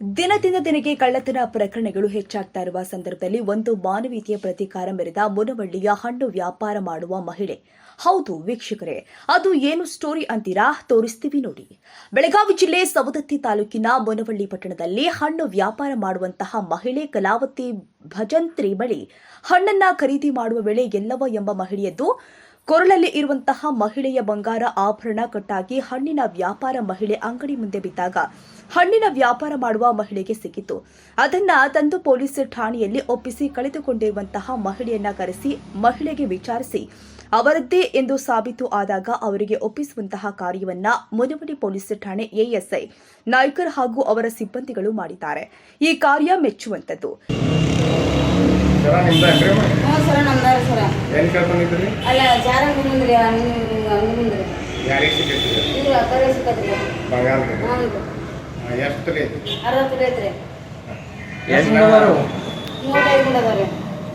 ದಿನದಿಂದ ದಿನಕ್ಕೆ ಕಳ್ಳತನ ಪ್ರಕರಣಗಳು ಹೆಚ್ಚಾಗ್ತಾ ಇರುವ ಸಂದರ್ಭದಲ್ಲಿ ಒಂದು ಮಾನವೀಯತೆಯ ಪ್ರತಿಕಾರ ಮೆರೆದ ಮುನವಳ್ಳಿಯ ಹಣ್ಣು ವ್ಯಾಪಾರ ಮಾಡುವ ಮಹಿಳೆ. ಹೌದು ವೀಕ್ಷಕರೇ, ಅದು ಏನು ಸ್ಟೋರಿ ಅಂತೀರಾ? ತೋರಿಸ್ತೀವಿ ನೋಡಿ. ಬೆಳಗಾವಿ ಜಿಲ್ಲೆ ಸವದತ್ತಿ ತಾಲೂಕಿನ ಮುನವಳ್ಳಿ ಪಟ್ಟಣದಲ್ಲಿ ಹಣ್ಣು ವ್ಯಾಪಾರ ಮಾಡುವಂತಹ ಮಹಿಳೆ ಕಲಾವತಿ ಭಜಂತ್ರಿ ಬಳಿ ಹಣ್ಣನ್ನ ಖರೀದಿ ಮಾಡುವ ವೇಳೆ ಎಲ್ಲವ ಎಂಬ ಮಹಿಳೆಯದ್ದು ಕೊರಳಲ್ಲಿ ಇರುವಂತಹ ಮಹಿಳೆಯ ಬಂಗಾರ ಆಭರಣ ಕಟ್ಟಾಗಿ ಹಣ್ಣಿನ ವ್ಯಾಪಾರ ಮಹಿಳೆ ಅಂಗಡಿ ಮುಂದೆ ಬಿದ್ದಾಗ ಹಣ್ಣಿನ ವ್ಯಾಪಾರ ಮಾಡುವ ಮಹಿಳೆಗೆ ಸಿಕ್ಕಿತು. ಅದನ್ನ ತಂದು ಪೊಲೀಸ್ ಠಾಣೆಯಲ್ಲಿ ಒಪ್ಪಿಸಿ ಕಳೆದುಕೊಂಡಿರುವಂತಹ ಮಹಿಳೆಯನ್ನ ಕರೆಸಿ ಮಹಿಳೆಗೆ ವಿಚಾರಿಸಿ ಅವರದ್ದೇ ಎಂದು ಸಾಬೀತು ಆದಾಗ ಅವರಿಗೆ ಒಪ್ಪಿಸುವಂತಹ ಕಾರ್ಯವನ್ನ ಮುನವಡಿ ಪೊಲೀಸ್ ಠಾಣೆ ಎಎಸ್ಐ ನಾಯ್ಕರ್ ಹಾಗೂ ಅವರ ಸಿಬ್ಬಂದಿಗಳು ಮಾಡಿದ್ದಾರೆ. ಈ ಕಾರ್ಯ ಮೆಚ್ಚುವಂತದ್ದು. ಸರ ನಿಮ್ದೇನ್ರಿ ಹ್ಞೂ ಸರ ನಮ್ದಾರ ಸರ. ಏನು ಕೇಳ್ಕೊಂಡಿದ್ರಿ ಅಲ್ಲ ಜಾರ ಮುಂದ್ರಿ ಯಾರಿಗೆ ಸಿಕ್ಕೈತಿ ಇದು ಸಿಕ್ಕತ್ರಿ ಬಂಗಾರ ಎಷ್ಟು ರೀ? ಅರವತ್ತು ರೀ ಐತ್ರಿ. ಎಷ್ಟು ಗುಂಡ ಅದಾರು ಮೂವತ್ತೈದು ಗುಂಡ ಅದಾವ್ರಿ.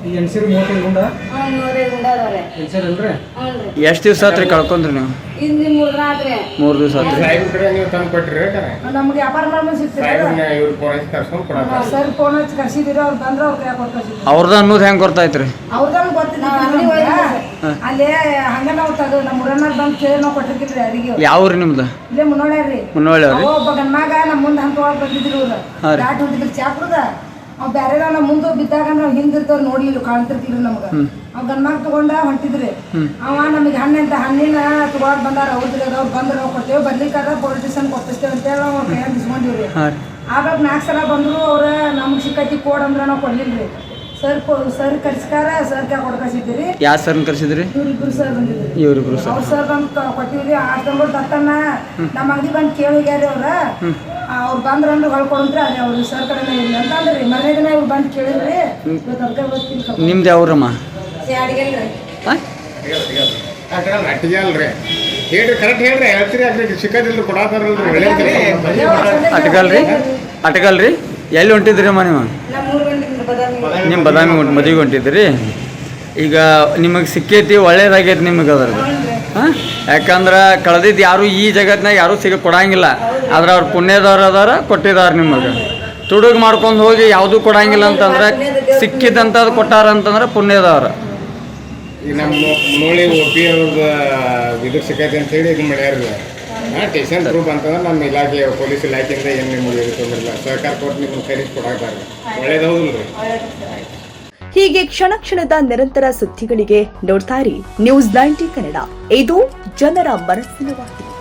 ಈ ಎಣ್ಸಿರು ಮೂವತ್ತೈದು ಗುಂಡ? ಹ್ಞೂ ಮೂವತ್ತೈದು ಗುಂಡ ಅದಾವ್ರಿ. ಎಣ್ಸಿರ್ ಅಲ್ರಿ? ಹ್ಞೂ ರೀ. ಎಷ್ಟು ದಿವಸ ಆತ್ರಿ ಕಳ್ಕೊಂಡ್ರಿ ನೀವು? ಮೂರು ದಿವಸ ನಮ್ಗೆ ವ್ಯಾಪಾರ ಸಿಗ್ತದೆ. ಸರ್ ಫೋನ್ ಹಚ್ಚಿ ಕರ್ಸಿದಿರಿ ಅವ್ರು ಬಂದ್ರೆ ಕೊಟ್ಟು ಅವ್ರದ್ದು ಅನ್ನೋದು ಹೆಂಗೆ ಗೊತ್ತಿಲ್ಲ ಅಂಗ್ಡಿಗ್ ಹೋಗಿದ್ವಿ ಅಲ್ಲೇ ಹಂಗ ನಾವು ತಗ ನಮ್ಮ ಬಂದು ಕೇಳಿ ನಾವು ಯಾವ ಊರು ನಿಮ್ದು? ಇಲ್ಲೇ ಮುನ್ನೋಳಿ ಅವ್ರಿ? ಅವ ಒಬ್ಬ ಗಂಡ್ಮಗ ನಮ್ಮ ಮುಂದೆ ಹಂತ ಒಳಗೆ ಬಂದಿದ್ರು ರೀ. ದಾಟ್ ಹೊಂಟಿದ್ರು ಚಾಪ್ರದ ಅವ್ ಬ್ಯಾರೆ ನಮ್ಮ ಮುಂದೆ ಬಿದ್ದಾಗ ನಾವು ಹಿಂದಿರ್ತವ್ರು ನೋಡಿಲ್ಲ ಕಾಣ್ತಿರ್ತಿಲ್ರಿ ನಮ್ಗೆ. ಅವ್ ಗಂಡ್ಮಗ ತಗೊಂಡ ಹೊಂಟಿದ್ರಿ. ಅವ ನಮಗೆ ಹಣ್ಣಿಂತ ಹಣ್ಣಿನ ತಗೊಂಡ್ ಬಂದಾರ ಹೌದ್ರಿ ಅವ್ರು ಬಂದ್ರೆ ನಾವು ಕೊಡ್ತೇವೆ. ಬರ್ಲಿಕ್ಕಾದ್ರೆ ಪೊಲಿಟಿಷನ್ ಕೊಟ್ಟಿಸ್ತೇವೆ ಅಂತೇಳಿ ಅವ್ರ ಕೈಯಾಗ ಇಸ್ಕೊಂಡಿವ್ರಿ ಆಗ ಆಗಾಗ ನಾಲ್ಕು ಸಲ ಬಂದ್ರು ಅವ್ರ ನಮ್ಗೆ ಸಿಕ್ಕತಿ ಕೋಡ್ ಅಂದ್ರೆ ನಾವು ಕೊಡ್ಲಿಲ್ರಿ. ಸರ್ ಸರ್ ಕರ್ಸ್ಕಾರ ಸರ್ ಕ್ಯಾ ಕೊಡ್ಕಸಿದ್ದೀರಿ. ಯಾವ ಸರ್ ಕರ್ಸಿದ್ರಿ? ಇವ್ರಿಬ್ರು ಸರ್ ಬಂದಿದ್ರಿ. ಇವ್ರಿಬ್ರು ಸರ್. ಅವ್ರ ಸರ್ ಬಂದು ಕೊಟ್ಟಿವ್ರಿ. ಆರು ತಿಂಗಳು ತತ್ತನ್ನ ನಮ್ಮ ಅಂಗಿ ಬಂದು ಕೇಳಿ ಹೋಗ್ಯಾರಿ ಅವ್ರ. ಅವ್ರು ಬಂದ್ರ ಅಂದ್ರೆ ಹೊಳ್ಕೊಂಡ್ರೆ ಅದೇ ಅವ್ರು ಸರ್ ಕಡೆ ಇಲ್ಲ ಅಂತ ಅಂದ್ರಿ ಮನೆ ದಿನ ಇವ್ರು ಬಂದು ಕೇಳಿದ್ರಿ ಬರ್ತೀನಿ ನಿಮ್ದು ಯಾವ್ರಮ್ಮ? ಹೇಳ್ರಿ ಕರೆಕ್ಟ್ ಹೇಳ್ರಿ ಹೇಳ್ತೀರಿ ಯಾಕ್ರಿ ಸಿಕ್ಕದಿಲ್ಲ ಕೊಡತಾರಲ್ರಿ ಹೇಳಿದ್ರಿ ಅಟ್ಕಲ್ರಿ ಅಟ್ಕಲ್ರಿ ಎಲ್ಲಿ ಹೊಂಟಿದ್ರಿ ಅಮ್ಮ ನೀವು ನಮ್ಮ ಬದಾಮಿ. ನಿಮ್ಮ ಬದಾಮಿ ಮದುವೆ ಮದುವೆಗೆ ಹೊಂಟಿದ್ರಿ. ಈಗ ನಿಮಗೆ ಸಿಕ್ಕೈತಿ ಒಳ್ಳೇದಾಗೈತಿ ನಿಮಗೆ ಅದ್ರದ್ದು. ಯಾಕಂದ್ರೆ ಕಳೆದಿದ್ದು ಯಾರು ಈ ಜಗತ್ತಿನಾಗ ಯಾರೂ ಸಿಗ ಕೊಡಂಗಿಲ್ಲ. ಆದ್ರೆ ಅವ್ರು ಪುಣ್ಯದವ್ರು ಅದಾರ ಕೊಟ್ಟಿದ್ದಾರೆ ನಿಮಗೆ ತುಡುಗ್ ಮಾಡ್ಕೊಂಡು ಹೋಗಿ ಯಾವುದೂ ಕೊಡಂಗಿಲ್ಲ ಅಂತಂದ್ರೆ ಸಿಕ್ಕಿದಂಥದ್ದು ಕೊಟ್ಟಾರ ಅಂತಂದ್ರೆ ಪುಣ್ಯದವ್ರು. ಈಗ ನಮ್ಮ ಮುನ್ನೋಳಿ ಒ ಪಿ ಅವ್ರದ್ದು ಇದು ಸಿಕ್ಕೈತಿ ಅಂತ ಹೇಳಿ ಇದು ಮಾಡ್ಯಾರ ಹಾಂ, ಟೇಷನ್ ಪ್ರೂಫ್ ಅಂತಂದ್ರೆ ನಮ್ಮ ಇಲಾಖೆ ಪೊಲೀಸ್ ಇಲಾಖೆಯಿಂದ ಏನು ನಿಮಗೆ ಕೊಟ್ಟು ತೊಂದ್ರಿಲ್ಲ ಸಹಕಾರ ಕೊಟ್ಟು ನಿಮ್ಮನ್ನು ಕರೆಸಿ ಕೊಡಾಕ್ತಾರೆ ಒಳ್ಳೇದೌದಿಲ್ರಿ ಹೀಗೆ ಕ್ಷಣ ಕ್ಷಣದ ನಿರಂತರ ಸುದ್ದಿಗಳಿಗೆ ನೋಡ್ತಾ ನ್ಯೂಸ್ ನೈಂಟಿ ಕನ್ನಡ. ಇದು ಜನರ ಮನಸ್ಸಿನ ವಾಹಿನಿ